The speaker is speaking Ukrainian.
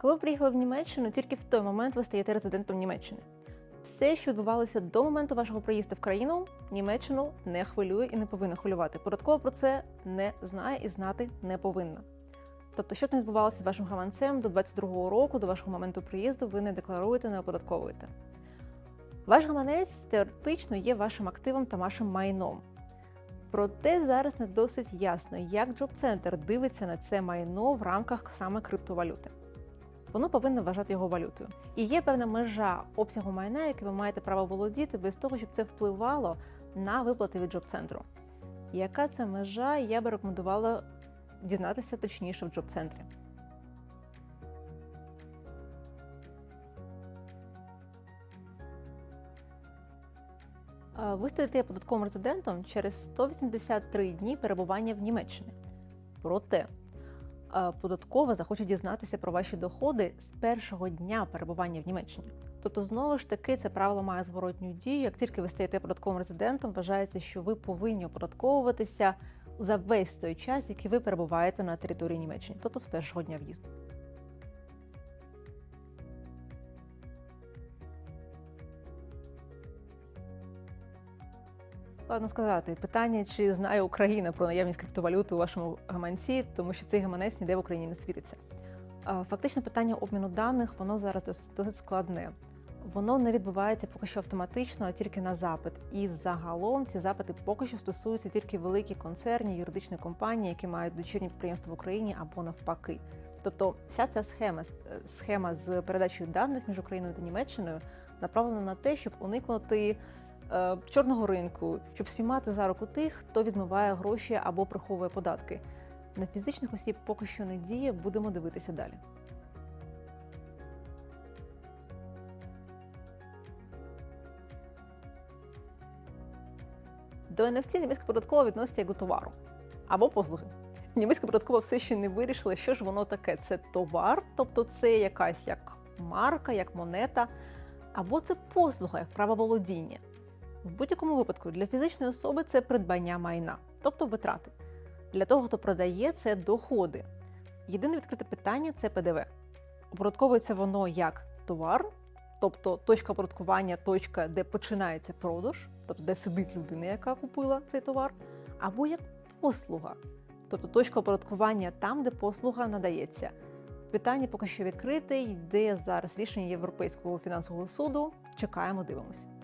Коли ви приїхали в Німеччину, тільки в той момент ви стаєте резидентом Німеччини. Все, що відбувалося до моменту вашого приїзду в країну, Німеччину не хвилює і не повинна хвилювати. Податкова про це не знає і знати не повинна. Тобто, що не відбувалося з вашим гаманцем до 22-го року, до вашого моменту приїзду, ви не декларуєте, не оподатковуєте. Ваш гаманець теоретично є вашим активом та вашим майном. Проте зараз не досить ясно, як Джоб-центр дивиться на це майно в рамках саме криптовалюти. Воно повинно вважати його валютою. І є певна межа обсягу майна, яке ви маєте право володіти, без того, щоб це впливало на виплати від Джоб-центру. Яка це межа, я би рекомендувала дізнатися точніше в Джоб-центрі. Ви стаєте податковим резидентом через 183 дні перебування в Німеччині. Проте податкова захоче дізнатися про ваші доходи з першого дня перебування в Німеччині. Тобто, знову ж таки, це правило має зворотню дію. Як тільки ви стаєте податковим резидентом, вважається, що ви повинні оподатковуватися за весь той час, який ви перебуваєте на території Німеччини, тобто з першого дня в'їзду. Складно сказати, питання, чи знає Україна про наявність криптовалюти у вашому гаманці, тому що цей гаманець ніде в Україні не світиться. Фактично, питання обміну даних воно зараз досить, досить складне. Воно не відбувається поки що автоматично, а тільки на запит. І загалом ці запити поки що стосуються тільки великі концерні, юридичні компанії, які мають дочірні підприємства в Україні або навпаки. Тобто, вся ця схема схема з передачею даних між Україною та Німеччиною направлена на те, щоб уникнути чорного ринку, щоб спіймати за руку тих, хто відмиває гроші або приховує податки. На фізичних осіб поки що не діє, будемо дивитися далі. До NFC німецька податкова відноситься як до товару або послуги. Німецька податкова все ще не вирішила, що ж воно таке. Це товар, тобто це якась як марка, як монета, або це послуга, як право володіння. В будь-якому випадку для фізичної особи це придбання майна, тобто витрати. Для того, хто продає, це доходи. Єдине відкрите питання це ПДВ. Оподатковується воно як товар, тобто точка оподаткування, точка, де починається продаж, тобто де сидить людина, яка купила цей товар, або як послуга, тобто точка оподаткування там, де послуга надається. Питання поки що відкрите, йде зараз рішення Європейського фінансового суду. Чекаємо, дивимося.